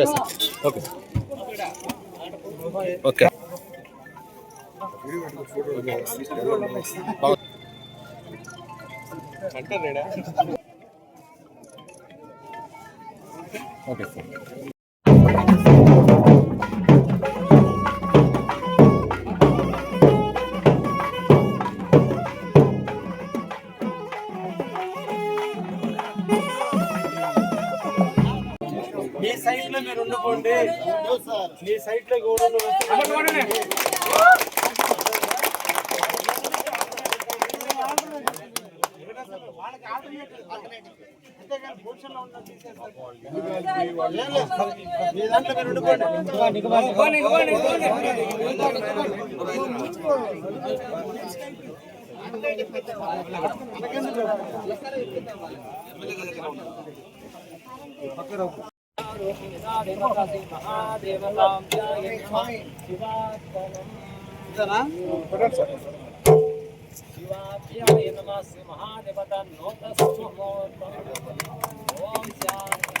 Okay sir. Okay okay. Okay మీ సైట్లో కూడా ఉండుకోండి శివాభ్యాయ నమః మహాదేవత ఓం శాంతి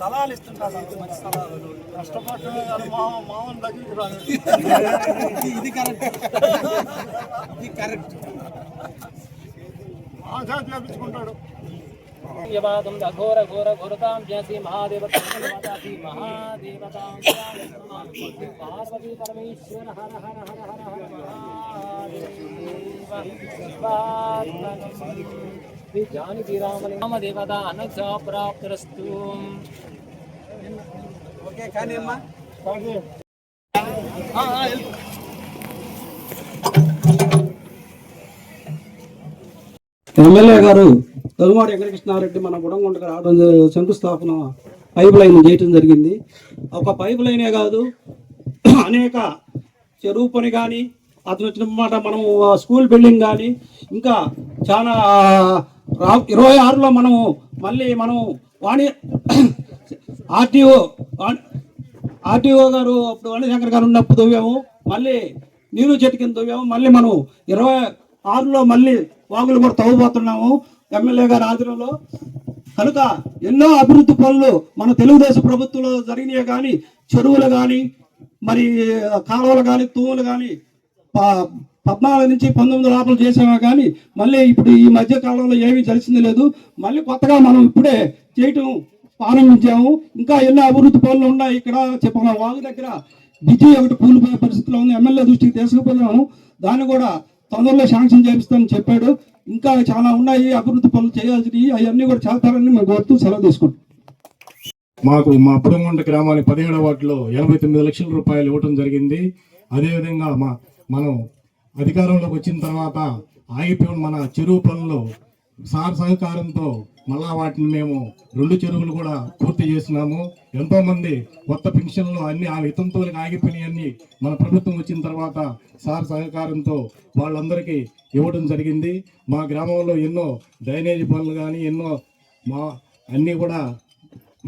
సలహాలు ఇస్తుంటారు మంచి సలహాలు మా మామూలు దగ్గరికి రాదు ఇది కరెక్ట్ ఇది కరెక్ట్ ఆచార్య చేపించుకుంటాడు యవాదం ఘోర ఘోర ఘోరతాం జయసి మహాదేవతాసి మహాదేవతాం పార్వతీ పరమేశ్వర హర హర హర హర హర మహాదేవ శ్రీ జానకి రామలి రామదేవత అనజ ప్రాప్తరస్తు ఓకే కానీ అమ్మా ఎమ్మెల్యే గారు తొలిమాడి వెంకటకృష్ణారెడ్డి మన గుడంగుంటకు రావడం శంకుస్థాపన పైప్ లైన్ చేయటం జరిగింది. ఒక పైప్ లైనే కాదు అనేక చెరువు పని కానీ అతను వచ్చిన మాట మనం స్కూల్ బిల్డింగ్ కానీ ఇంకా చాలా రా ఇరవై ఆరులో మనము మళ్ళీ మనం వాణి ఆర్టీఓ ఆర్టీఓ గారు అప్పుడు వాణిశంకర్ గారు ఉన్నప్పుడు తవ్వాము. మళ్ళీ నీరు చెట్టు కింద తవ్వాము. మళ్ళీ మనం ఇరవై ఆరులో మళ్ళీ వాగులు కూడా తవ్వబోతున్నాము ఎమ్మెల్యే గారి ఆధ్వర్యంలో. కనుక ఎన్నో అభివృద్ధి పనులు మన తెలుగుదేశం ప్రభుత్వంలో జరిగినాయి కానీ చెరువులు కానీ మరి కాలువలు కానీ తూములు కానీ పద్నాలుగు నుంచి పంతొమ్మిది లోపల చేసామా కానీ మళ్ళీ ఇప్పుడు ఈ మధ్య కాలంలో ఏమీ తెలిసింది లేదు. మళ్ళీ కొత్తగా మనం ఇప్పుడే చేయటం ప్రారంభించాము. ఇంకా ఎన్నో అభివృద్ధి పనులు ఉన్నాయి ఇక్కడ చెప్పిన వాగు దగ్గర బిజీ ఒకటి కూలిపోయే పరిస్థితిలో ఉంది. ఎమ్మెల్యే దృష్టికి తీసుకుపోయాము దాన్ని కూడా తొందరలో శాంక్షన్ చేపిస్తామని చెప్పాడు. ఇంకా చాలా ఉన్నాయి అభివృద్ధి పనులు చేయాల్సినవి. అవన్నీ కూడా చేస్తారని మేము కోరుతూ సెలవు తీసుకుంటాం మాకు మా పుడంగుంట గ్రామానికి పదిహేడవ వార్డులో ఎనభై తొమ్మిది లక్షల రూపాయలు ఇవ్వటం జరిగింది. అదేవిధంగా మా మనం అధికారంలోకి వచ్చిన తర్వాత ఆగిపోయిన మన చెరువు పనులు సార్ సహకారంతో మళ్ళా వాటిని మేము రెండు చెరువులు కూడా పూర్తి చేసినాము. ఎంతోమంది కొత్త పెన్షన్లు అన్ని ఆ వితంతువులకు ఆగిపోయినాయన్ని మన ప్రభుత్వం వచ్చిన తర్వాత సార్ సహకారంతో వాళ్ళందరికీ ఇవ్వడం జరిగింది. మా గ్రామంలో ఎన్నో డ్రైనేజ్ పనులు కానీ ఎన్నో మా అన్నీ కూడా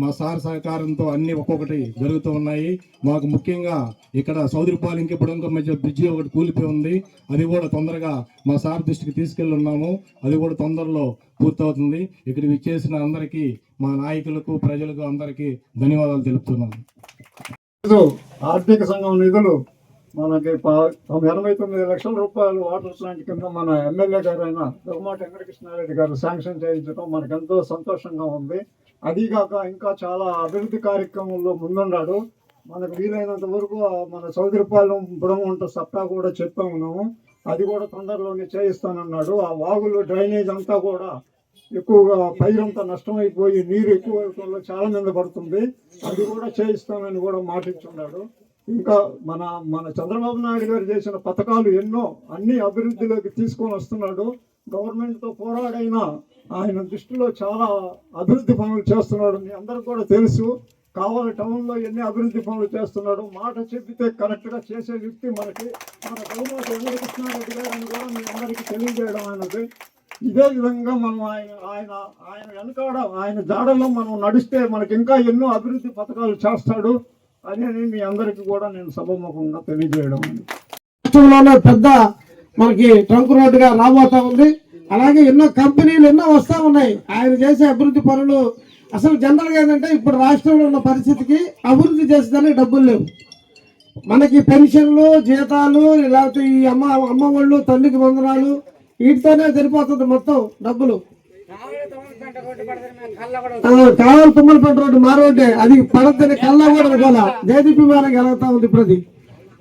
మా సార్ సహకారంతో అన్ని ఒక్కొక్కటి జరుగుతూ ఉన్నాయి. మాకు ముఖ్యంగా ఇక్కడ సౌదరిపాలెంకి బుడంక మధ్య బ్రిడ్జి ఒకటి కూలిపోయి ఉంది. అది కూడా తొందరగా మా సార్ దృష్టికి తీసుకెళ్ళి ఉన్నాము. అది కూడా తొందరలో పూర్తవుతుంది. ఇక్కడ విచ్చేసిన అందరికీ మా నాయకులకు ప్రజలకు అందరికీ ధన్యవాదాలు తెలుపుతున్నాను. ఆర్థిక సంఘం నిధులు మనకి ఎనభై తొమ్మిది లక్షల రూపాయలు వాటర్ ప్లాంట్ కింద మన ఎమ్మెల్యే గారు అయిన దుర్మాట వెంకటకృష్ణారెడ్డి గారు శాంక్షన్ చేయించడం మనకు ఎంతో సంతోషంగా ఉంది. అదీగాక ఇంకా చాలా అభివృద్ధి కార్యక్రమంలో ముందున్నాడు. మనకు వీలైనంత వరకు మన సౌదరిపాలెం బుడమంట సప్తా కూడా చెప్తా ఉన్నాము అది కూడా తొందరలోనే చేయిస్తానన్నాడు. ఆ వాగులు డ్రైనేజ్ అంతా కూడా ఎక్కువగా పైరంతా నష్టమైపోయి నీరు ఎక్కువ చాలా మంది పడుతుంది. అది కూడా చేయిస్తానని కూడా మాటించున్నాడు ఇంకా మన మన చంద్రబాబు నాయుడు గారు చేసిన పథకాలు ఎన్నో అన్ని అభివృద్ధిలోకి తీసుకొని వస్తున్నాడు. గవర్నమెంట్తో పోరాడైనా ఆయన దృష్టిలో చాలా అభివృద్ధి పనులు చేస్తున్నాడు. మీ అందరికి కూడా తెలుసు కావాలి టౌన్లో ఎన్ని అభివృద్ధి పనులు చేస్తున్నాడు. మాట చెప్పితే కరెక్ట్గా చేసే వ్యక్తి మనకి. మన గౌరవ వెంకటకృష్ణారెడ్డి గారు అని కూడా మీ అందరికీ తెలియజేయడం ఆయనది ఇదే విధంగా మనం ఆయన ఆయన ఆయన వెనకాడ ఆయన జాడలో మనం నడిస్తే మనకి ఇంకా ఎన్నో అభివృద్ధి పథకాలు చేస్తాడు. అని మీ అందరికీ కూడా నేను సభముఖంగా తెలియజేయడం రాష్ట్రంలోనే పెద్ద మనకి ట్రంక్ రోడ్డుగా రాబోతా ఉంది. అలాగే ఎన్నో కంపెనీలు ఎన్నో వస్తా ఉన్నాయి. ఆయన చేసే అభివృద్ధి పనులు అసలు జనరల్గా ఏంటంటే ఇప్పుడు రాష్ట్రంలో ఉన్న పరిస్థితికి అభివృద్ధి చేసేదానికి డబ్బులు లేవు. మనకి పెన్షన్లు జీతాలు లేకపోతే ఈ అమ్మ అమ్మ వాళ్ళు తల్లికి వందనాలు వీటితోనే సరిపోతుంది మొత్తం డబ్బులు. కావాలి తుమ్మలపేట రోడ్డు మా రోడ్డే అది పడద్దని కల్లా కూడా అనుకోవాలా? జేదీపీ మేరకు వెళ్తా ఉంది ఇప్పుడు అది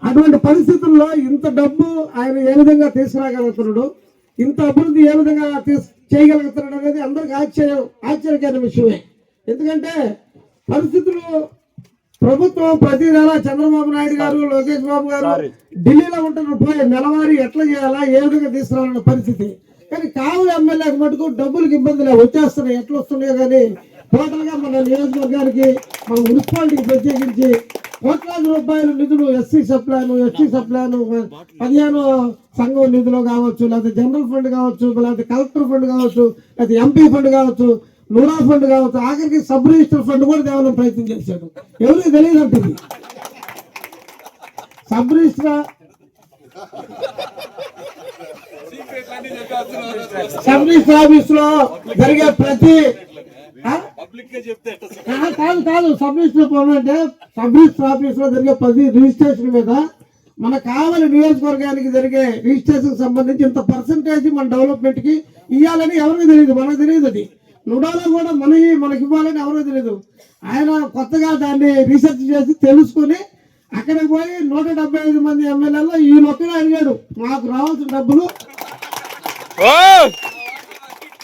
అటువంటి పరిస్థితుల్లో ఇంత డబ్బు ఆయన ఏ విధంగా తీసుకురాగలుగుతున్నాడు? ఇంత అభివృద్ధి ఏ విధంగా తీస్ చేయగలుగుతున్నాడు అనేది అందరికి ఆశ్చర్యం ఆశ్చర్యకరమైన విషయమే. ఎందుకంటే పరిస్థితులు ప్రభుత్వం ప్రతి నెల చంద్రబాబు నాయుడు గారు లోకేష్ బాబు గారు ఢిల్లీలో ఉంటున్న పోయి నెలవారీ ఎట్లా చేయాలా ఏ విధంగా తీసుకురావాలన్న పరిస్థితి? కానీ కావులు ఎమ్మెల్యేకి మటుకు డబ్బులకు ఇబ్బంది లేవు వచ్చేస్తున్నాయి ఎట్లా వస్తున్నాయో కానీ టోటల్గా మన నియోజకవర్గానికి మన మున్సిపాలిటీకి ప్రత్యేకించి కోట్లాది రూపాయలు నిధులు ఎస్సీ సప్లాను ఎస్టీ సప్లాను పదిహేను సంఘం నిధులు కావచ్చు లేకపోతే జనరల్ ఫండ్ కావచ్చు లేకపోతే కలెక్టర్ ఫండ్ కావచ్చు లేకపోతే ఎంపీ ఫండ్ కావచ్చు లూడా ఫండ్ కావచ్చు ఆఖరికి సబ్ రిజిస్టర్ ఫండ్ కూడా తేవాలని ప్రయత్నం చేశాడు. ఎవరికి తెలియదు అంటుంది సబ్ రిజిస్టర్ రిజిస్టర్ ఆఫీస్లో జరిగే ప్రతి కాదు కాదు సబ్ రిజిస్టర్ ఫామ్ అంటే సబ్ రిజిస్టర్ ఆఫీస్లో జరిగే ప్రతి రిజిస్ట్రేషన్ మీద మన కావలి నియోజకవర్గానికి జరిగే రిజిస్ట్రేషన్ సంబంధించి ఇంత పర్సంటేజ్ మన డెవలప్మెంట్కి ఇవ్వాలని ఎవరికి తెలియదు? మనకు తెలియదు అది. నుడాలో కూడా మన మనకి ఇవ్వాలని ఎవరికి తెలియదు? ఆయన కొత్తగా దాన్ని రీసెర్చ్ చేసి తెలుసుకుని అక్కడికి పోయి నూట డెబ్బై ఐదు మంది ఎమ్మెల్యేలో ఈయన ఒక్కడే అడిగాడు మాకు రావాల్సిన డబ్బులు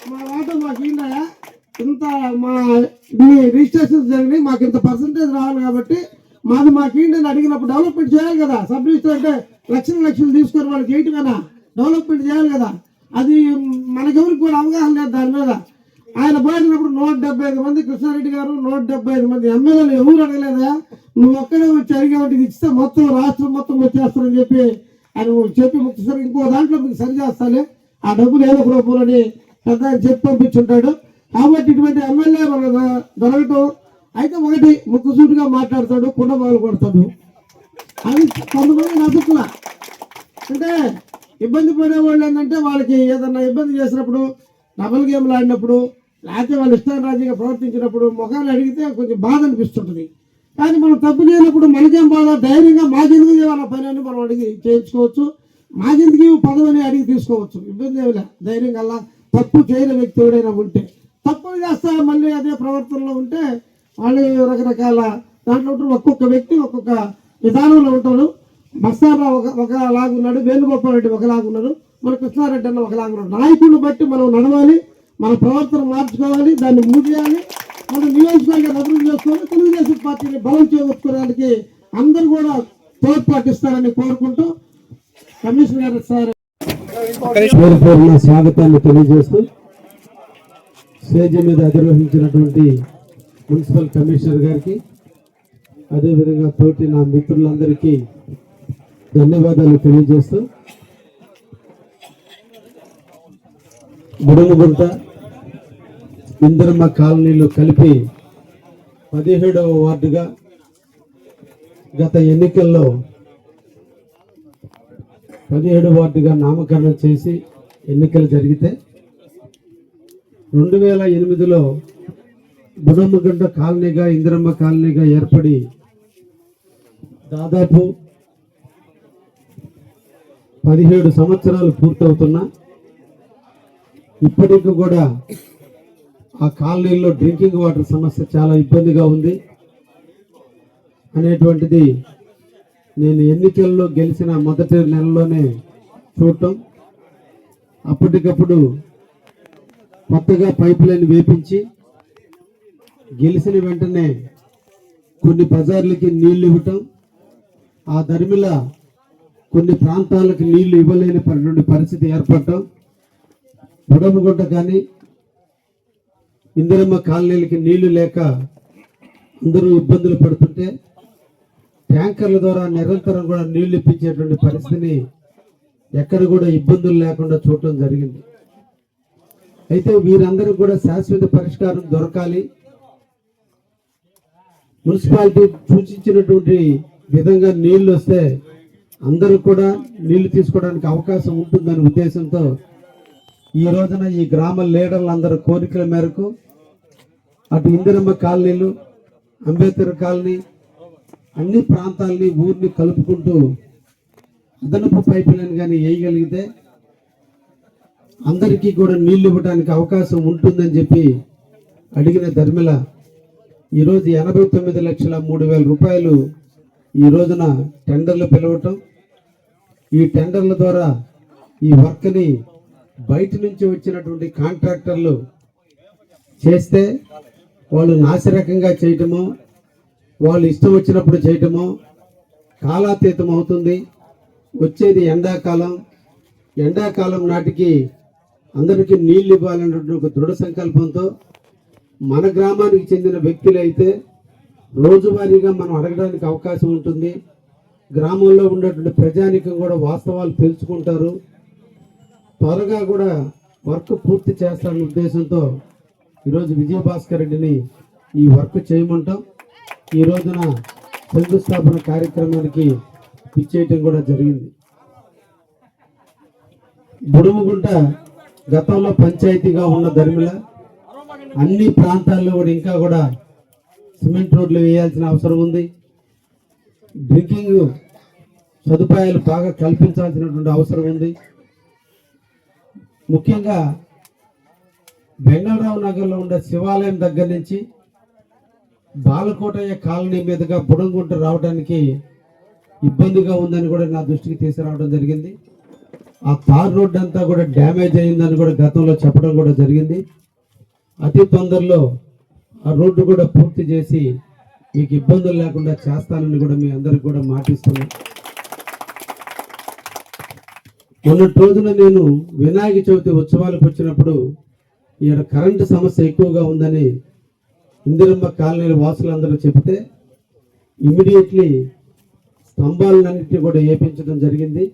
మా ఓటర్ మాకు ఏంటయ్యా ఇంత మా మీ రిజిస్ట్రేషన్ జరిగినాయి మాకు ఇంత పర్సంటేజ్ రావాలి కాబట్టి మాది మాకు ఏంటని అడిగినప్పుడు డెవలప్మెంట్ చేయాలి కదా. సబ్ రిజిస్టర్ అంటే లక్షలు లక్షలు తీసుకొని వాళ్ళకి ఏంటి కదా? డెవలప్మెంట్ చేయాలి కదా. అది మనకెవరికి కూడా అవగాహన లేదు దాని మీద. ఆయన పోయినప్పుడు నూట డెబ్బై ఐదు మంది కృష్ణారెడ్డి గారు నూట డెబ్బై ఐదు మంది ఎమ్మెల్యేలు ఎవరు అడగలేదా? నువ్వు ఒక్కడే వచ్చి అడిగేవాటి ఇది ఇస్తే మొత్తం రాష్ట్రం మొత్తం వచ్చేస్తారని చెప్పి ఆయన చెప్పి ముఖ్యసారి ఇంకో దాంట్లో మీకు సరి చేస్తాలే. ఆ డబ్బులు ఏదో ఒక అని పెద్ద చెప్పి పంపించుంటాడు. కాబట్టి ఇటువంటి ఎమ్మెల్యే మన దొరకటం అయితే ఒకటి ముక్కుసూటిగా మాట్లాడతాడు కుండ మొదలు కొడతాడు. అది కొంతమంది నదుకుల అంటే ఇబ్బంది పడే వాళ్ళు ఏంటంటే వాళ్ళకి ఏదన్నా ఇబ్బంది చేసినప్పుడు డబుల్ గేమ్లు ఆడినప్పుడు లేకపోతే వాళ్ళు ఇష్టారాజ్యంగా ప్రవర్తించినప్పుడు ముఖాన్ని అడిగితే కొంచెం బాధ అనిపిస్తుంటుంది. కానీ మనం తప్పు చేయనప్పుడు మనకేం బాధ ధైర్యంగా మా జరుగుతుంది వాళ్ళ పని అని మనం అడిగి చేయించుకోవచ్చు. మాకెందుకు ఈ పదవిని అడిగి తీసుకోవచ్చు? ఇబ్బంది ఏమిలే. ధైర్యం కల్లా తప్పు చేయని వ్యక్తి ఎవడైనా ఉంటే తప్పులు చేస్తా మళ్ళీ అదే ప్రవర్తనలో ఉంటే వాళ్ళు రకరకాల దాంట్లో ఉంటారు ఒక్కొక్క వ్యక్తి ఒక్కొక్క విధానంలో ఉంటాడు. బస్సారావు ఒక ఒకలాగున్నాడు వేణుగోపాల్ రెడ్డి ఒకలాగున్నారు మన కృష్ణారెడ్డి అన్న ఒకలాగున్నాడు నాయకుడిని బట్టి మనం నడవాలి మన ప్రవర్తన మార్చుకోవాలి దాన్ని మూసేయాలి మన నియోజకవర్గాన్ని అభివృద్ధి చేసుకోవాలి తెలుగుదేశం పార్టీని బలం చేకూర్చుకోవడానికి అందరూ కూడా తోడ్పాటిస్తారని కోరుకుంటూ కమిషనర్ సార్. స్వాగతాన్ని తెలియజేస్తూ స్టేజ్ మీద అధిరోహించినటువంటి మున్సిపల్ కమిషనర్ గారికి అదేవిధంగా తోటి నా మిత్రులందరికీ ధన్యవాదాలు తెలియజేస్తూ బుడుగుంట ఇందరమ్మ కాలనీలు కలిపి పదిహేడవ వార్డుగా గత ఎన్నికల్లో పదిహేడు వార్డుగా నామకరణం చేసి ఎన్నికలు జరిగితే రెండు వేల ఎనిమిదిలో బుడమ్మగడ్డ కాలనీగా ఇందిరమ్మ కాలనీగా ఏర్పడి దాదాపు పదిహేడు సంవత్సరాలు పూర్తవుతున్నా ఇప్పటికి కూడా ఆ కాలనీలో డ్రింకింగ్ వాటర్ సమస్య చాలా ఇబ్బందిగా ఉంది అనేటువంటిది నేను ఎన్నికల్లో గెలిచిన మొదటి నెలలోనే చూడటం. అప్పటికప్పుడు కొత్తగా పైప్ లైన్ వేపించి గెలిచిన వెంటనే కొన్ని బజార్లకి నీళ్ళు ఇవ్వటం. ఆ ధర్మిల కొన్ని ప్రాంతాలకు నీళ్ళు ఇవ్వలేని పరిస్థితి ఏర్పడటం. బుడమగుంట కానీ ఇందిరమ్మ కాలనీలకి నీళ్ళు లేక అందరూ ఇబ్బందులు పడుతుంటే ట్యాంకర్ల ద్వారా నిరంతరం కూడా నీళ్ళు ఇప్పించేటువంటి పరిస్థితిని ఎక్కడ కూడా ఇబ్బందులు లేకుండా చూడటం జరిగింది. అయితే వీరందరూ కూడా శాశ్వత పరిష్కారం దొరకాలి. మున్సిపాలిటీ సూచించినటువంటి విధంగా నీళ్ళు వస్తే అందరూ కూడా నీళ్ళు తీసుకోవడానికి అవకాశం ఉంటుందనే ఉద్దేశంతో ఈ రోజున ఈ గ్రామ లీడర్లందరి కోరికల మేరకు అటు ఇందిరమ్మ కాలనీలు అంబేద్కర్ కాలనీ అన్ని ప్రాంతాలని ఊరిని కలుపుకుంటూ అదనపు పైప్ లైన్ కానీ వేయగలిగితే అందరికీ కూడా నీళ్ళు ఇవ్వడానికి అవకాశం ఉంటుందని చెప్పి అడిగిన ధర్మిల ఈరోజు ఎనభై తొమ్మిది లక్షల మూడు వేల రూపాయలు ఈ రోజున టెండర్లు పిలవటం ఈ టెండర్ల ద్వారా ఈ వర్క్ని బయట నుంచి వచ్చినటువంటి కాంట్రాక్టర్లు చేస్తే వాళ్ళు నాసిరకంగా చేయటము వాళ్ళు ఇష్టం వచ్చినప్పుడు చేయటము కాలాతీతం అవుతుంది. వచ్చేది ఎండాకాలం. ఎండాకాలం నాటికి అందరికీ నీళ్ళు ఇవ్వాలన్నటువంటి ఒక దృఢ సంకల్పంతో మన గ్రామానికి చెందిన వ్యక్తులు అయితే రోజువారీగా మనం అడగడానికి అవకాశం ఉంటుంది. గ్రామంలో ఉన్నటువంటి ప్రజానికం కూడా వాస్తవాలు తెలుసుకుంటారు. త్వరగా కూడా వర్క్ పూర్తి చేస్తారన్న ఉద్దేశంతో ఈరోజు విజయభాస్కర్ రెడ్డిని ఈ వర్క్ చేయమంటాం. ఈ రోజున శంకుస్థాపన కార్యక్రమానికి ఇచ్చేయటం కూడా జరిగింది. బుడుముగుంట గతంలో పంచాయతీగా ఉన్న ధర్మిల అన్ని ప్రాంతాల్లో కూడా ఇంకా కూడా సిమెంట్ రోడ్లు వేయాల్సిన అవసరం ఉంది. డ్రింకింగ్ సదుపాయాలు బాగా కల్పించాల్సినటువంటి అవసరం ఉంది. ముఖ్యంగా బెంగళరావు నగర్లో ఉండే శివాలయం దగ్గర నుంచి బాలకోటయ్య కాలనీ మీదుగా బుడంగుంట రావడానికి ఇబ్బందిగా ఉందని కూడా నా దృష్టికి తీసుకురావడం జరిగింది. ఆ తార్ రోడ్డు అంతా కూడా డ్యామేజ్ అయిందని కూడా గతంలో చెప్పడం కూడా జరిగింది. అతి తొందరలో ఆ రోడ్డు కూడా పూర్తి చేసి మీకు ఇబ్బందులు లేకుండా చేస్తానని కూడా మీ అందరికి కూడా మాటిస్తున్నాను. మొన్నటి రోజున నేను వినాయక చవితి ఉత్సవాలకు వచ్చినప్పుడు ఇక్కడ కరెంటు సమస్య ఎక్కువగా ఉందని ఇందిరమ్మ కాలనీ వాసులందరూ చెబితే ఇమీడియట్లీ స్తంభాలన్నింటినీ కూడా ఏపించడం జరిగింది.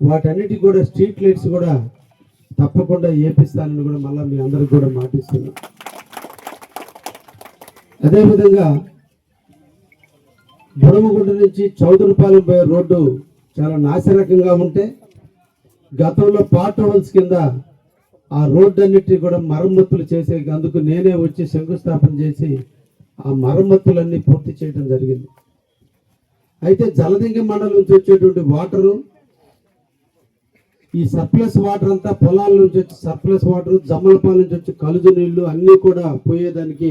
వాటన్నిటి కూడా స్ట్రీట్ లైట్స్ కూడా తప్పకుండా ఏపిస్తానని కూడా మళ్ళీ మీ అందరికి కూడా మాటిస్తున్నాం. అదేవిధంగా బుడమగుంట నుంచి చౌదరిపాలెం పోయే రోడ్డు చాలా నాసిరకంగా ఉంటే గతంలో పార్ట్ హౌస్ కింద ఆ రోడ్డు అన్నిటి కూడా మరమ్మతులు చేసే అందుకు నేనే వచ్చి శంకుస్థాపన చేసి ఆ మరమ్మతులన్నీ పూర్తి చేయడం జరిగింది. అయితే జలదింగ మండలం నుంచి వచ్చేటువంటి వాటరు ఈ సర్ప్లస్ వాటర్ అంతా పొలాల నుంచి వచ్చి సర్ప్లస్ వాటర్ జమ్మలపాల నుంచి వచ్చి కలుజు నీళ్ళు అన్నీ కూడా పోయేదానికి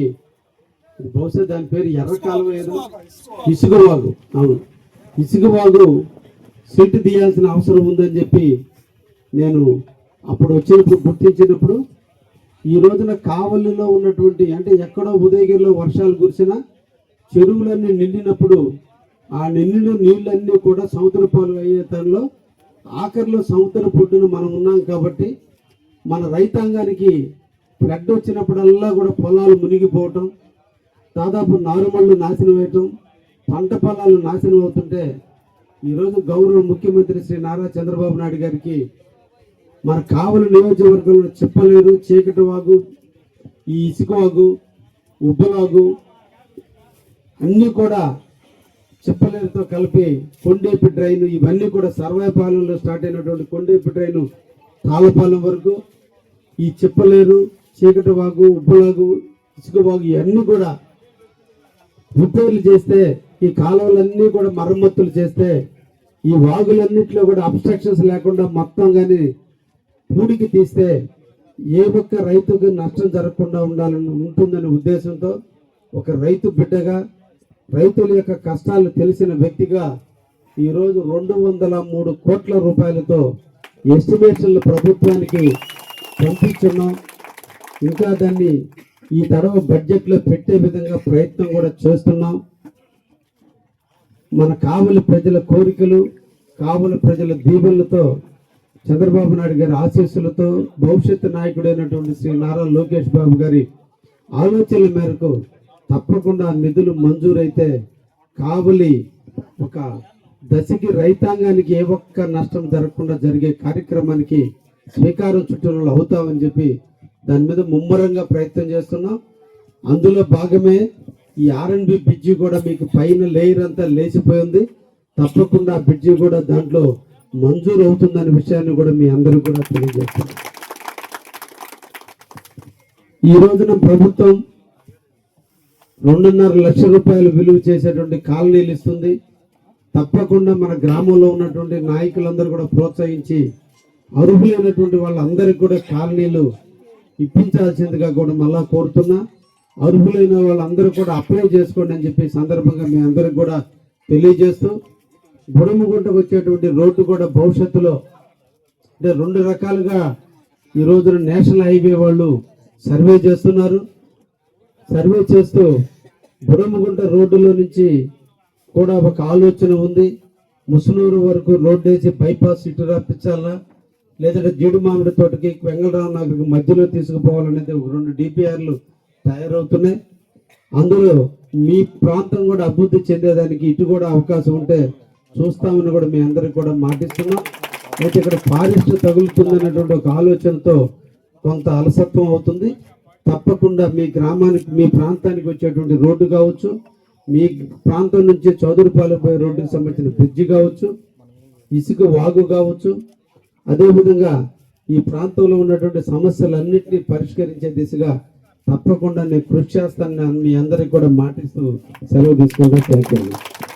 బహుశా దాని పేరు ఎర్రకాలం ఏదో. ఇసుకవాగు అవును. ఇసుక వాగు తీయాల్సిన అవసరం ఉందని చెప్పి నేను అప్పుడు వచ్చినప్పుడు గుర్తించినప్పుడు ఈ రోజున కావలిలో ఉన్నటువంటి అంటే ఎక్కడో ఉదయగిరిలో వర్షాలు కురిసిన చెరువులన్నీ నిండినప్పుడు ఆ నిండిన నీళ్ళన్నీ కూడా సముద్ర పాలు అయ్యే తనలో ఆఖరిలో సముద్ర పొడ్డున మనం ఉన్నాం కాబట్టి మన రైతాంగానికి ఫ్లడ్ వచ్చినప్పుడల్లా కూడా పొలాలు మునిగిపోవటం దాదాపు నారుమళ్ళు నాశనం వేయటం పంట పొలాలు నాశనం అవుతుంటే ఈరోజు గౌరవ ముఖ్యమంత్రి శ్రీ నారా చంద్రబాబు నాయుడు గారికి మన కావలి నియోజకవర్గంలో చెప్పలేరు చీకటి వాగు ఈ ఇసుక వాగు ఉబ్బలాగు అన్నీ కూడా చెప్పలేరుతో కలిపి కొండేపి డ్రైన్ ఇవన్నీ కూడా సర్వాయపాలెంలో స్టార్ట్ అయినటువంటి కొండేపి డ్రైన్ తాళపాలెం వరకు ఈ చెప్పలేరు చీకటి వాగు ఉబ్బలాగు ఇసుకవాగు ఇవన్నీ కూడా రిపేర్లు చేస్తే ఈ కాలువలన్నీ కూడా మరమ్మతులు చేస్తే ఈ వాగులన్నింటిలో కూడా అబ్స్ట్రక్షన్స్ లేకుండా మొత్తం కానీ పూడికి తీస్తే ఏ ఒక్క రైతుకు నష్టం జరగకుండా ఉండాలని ఉంటుందనే ఉద్దేశంతో ఒక రైతు బిడ్డగా రైతుల యొక్క కష్టాలు తెలిసిన వ్యక్తిగా ఈరోజు రెండు వందల మూడు కోట్ల రూపాయలతో ఎస్టిమేషన్లు ప్రభుత్వానికి పంపించున్నాం. ఇంకా దాన్ని ఈ తడవ బడ్జెట్లో పెట్టే విధంగా ప్రయత్నం కూడా చేస్తున్నాం. మన కావలి ప్రజల కోరికలు కావలి ప్రజల దీవెనలతో చంద్రబాబు నాయుడు గారి ఆశీస్సులతో భవిష్యత్తు నాయకుడైనటువంటి శ్రీ నారా లోకేష్ బాబు గారి ఆలోచనల మేరకు తప్పకుండా నిధులు మంజూరైతే కావలి ఒక దశకి రైతాంగానికి ఏ ఒక్క నష్టం జరగకుండా జరిగే కార్యక్రమానికి శ్రీకారం చుట్టూ అవుతామని చెప్పి దాని మీద ముమ్మరంగా ప్రయత్నం చేస్తున్నాం. అందులో భాగమే ఈ ఆర్ఎన్బి బ్రిడ్జి కూడా మీకు పైన లేయర్ అంతా లేచిపోయింది తప్పకుండా బ్రిడ్జి కూడా దాంట్లో మంజూరు అవుతుందనే విషయాన్ని కూడా మీ అందరూ కూడా తెలియజేస్తున్నాం ఈ రోజున ప్రభుత్వం రెండున్నర లక్షల రూపాయలు విలువ చేసేటువంటి కాలనీలు ఇస్తుంది. తప్పకుండా మన గ్రామంలో ఉన్నటువంటి నాయకులందరూ కూడా ప్రోత్సహించి అర్హులైనటువంటి వాళ్ళందరికీ కూడా కాలనీలు ఇప్పించాల్సిందిగా కూడా మళ్ళా కోరుతున్నా. అర్హులైన వాళ్ళందరూ కూడా అప్లై చేసుకోండి అని చెప్పి సందర్భంగా మీ అందరికి కూడా తెలియజేస్తూ గుడముగుంటకు వచ్చేటువంటి రోడ్డు కూడా భవిష్యత్తులో అంటే రెండు రకాలుగా ఈ రోజున నేషనల్ హైవే వాళ్ళు సర్వే చేస్తున్నారు. సర్వే చేస్తూ బుడమగుంట రోడ్డులో నుంచి కూడా ఒక ఆలోచన ఉంది. ముసునూరు వరకు రోడ్డు వేసి బైపాస్ ఇటు రప్పించాలా లేదంటే జీడి మామిడి తోటకి వెంగళరావు నగర్కి మధ్యలో తీసుకుపోవాలనేది ఒక రెండు డిపిఆర్లు తయారవుతున్నాయి. అందులో మీ ప్రాంతం కూడా అభివృద్ధి చెందేదానికి ఇటు కూడా అవకాశం ఉంటే చూస్తామని కూడా మీ అందరికి కూడా మాటిస్తున్నాం. అయితే ఇక్కడ ఫారెస్ట్ తగులుతుందనేటువంటి ఒక ఆలోచనతో కొంత అలసత్వం అవుతుంది. తప్పకుండా మీ గ్రామానికి మీ ప్రాంతానికి వచ్చేటువంటి రోడ్డు కావచ్చు మీ ప్రాంతం నుంచి చౌదరిపాలెం పోయే రోడ్డుకి సంబంధించిన బ్రిడ్జి కావచ్చు ఇసుక వాగు కావచ్చు. అదేవిధంగా ఈ ప్రాంతంలో ఉన్నటువంటి సమస్యలన్నింటినీ పరిష్కరించే దిశగా తప్పకుండా నేను కృషి చేస్తానని మీ అందరికి కూడా మాటిస్తూ సెలవు తీసుకుంటూ. థ్యాంక్